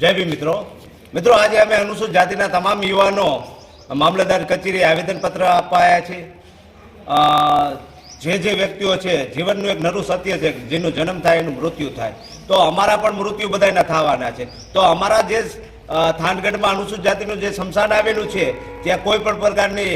જય ભીમ મિત્રો. મિત્રો, આજે અમે અનુસૂચિત જાતિના તમામ યુવાનો મામલતદાર કચેરી આવેદનપત્ર આવ્યા છે. જે જે વ્યક્તિઓ છે, જીવનનું એક નરું સત્ય છે, જેનો જન્મ થાય, એનું મૃત્યુ થાય. તો અમારા પણ મૃત્યુ બધાના થવાના છે. તો અમારા જે થાનગઢમાં અનુસૂચિત જાતિનું જે સ્મશાન આવેલું છે, ત્યાં કોઈ પણ પ્રકારની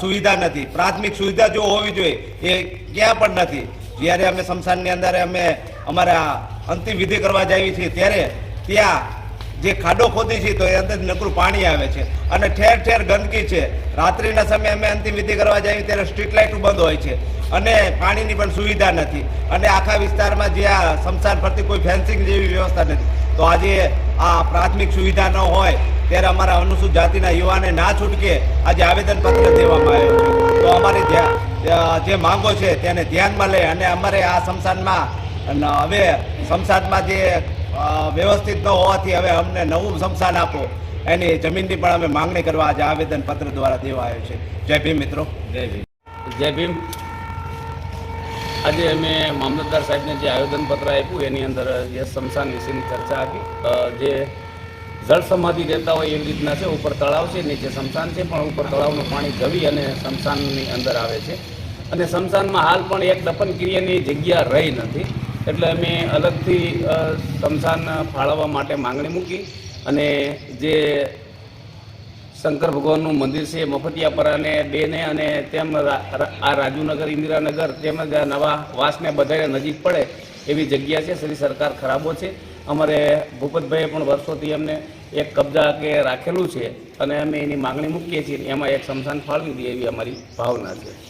સુવિધા નથી. પ્રાથમિક સુવિધા જો હોવી જોઈએ, એ ક્યાં પણ નથી. જ્યારે અમે સ્મશાનની અંદર અમે અમારા અંતિમ વિધિ કરવા જઈએ છીએ, ત્યારે ત્યાં જે ખાડો ખોદી છે તો એ અંદર નકરું પાણી આવે છે. અને ઠેર ઠેર ગંદકી છે. રાત્રિના સમયે અમે અંતિમ કરવા જઈએ ત્યારે સ્ટ્રીટ લાઇટો બંધ હોય છે. અને પાણીની પણ સુવિધા નથી. અને આખા વિસ્તારમાં જે આ સ્મશાન ફરતી કોઈ ફેન્સિંગ જેવી વ્યવસ્થા નથી. તો આજે આ પ્રાથમિક સુવિધા ન હોય ત્યારે અમારા અનુસૂચિત જાતિના યુવાને ના છૂટકે આજે આવેદનપત્ર દેવામાં આવ્યું છે. તો અમારી જે માંગો છે તેને ધ્યાનમાં લઈ અને અમારે આ સ્મશાનમાં હવે સ્મશાનમાં જે વ્યવસ્થિત ન હોવાથી હવે અમને નવું સ્મશાન આપો. એની જમીનની પણ અમે માંગણી કરવા આજે આવેદન પત્ર દ્વારા દેવા આવ્યો છે. જય ભીમ મિત્રો. જય ભીમ. જય ભીમ. આજે અમે મામલતદાર સાહેબને જે આવેદનપત્ર આપ્યું, એની અંદર જે સ્મશાન વિશેની ચર્ચા આપી. જે જળ સમાધિ રહેતા હોય એવી રીતના છે, ઉપર તળાવ છે, નીચે સ્મશાન છે, પણ ઉપર તળાવનું પાણી જવી અને સ્મશાનની અંદર આવે છે. અને સ્મશાનમાં હાલ પણ એક દફન ક્રિયાની જગ્યા રહી નથી. એટલે અમે અલગથી સ્મશાન ફાળવવા માટે માંગણી મૂકી અને જે શંકર ભગવાનનું મંદિર છે મફતિયાપરાને બેને અને તેમ આ રાજુનગર, ઇન્દિરાનગર તેમજ આ નવા વાસને બધાને નજીક પડે એવી જગ્યા છે શ્રી સરકાર ખરાબો છે. અમારે ભૂપતભાઈએ પણ વર્ષોથી અમને એક કબજા કે રાખેલું છે અને અમે એની માંગણી મૂકીએ છીએ એમાં એક શમશાન ફાળવી દઈએ એવી અમારી ભાવના છે.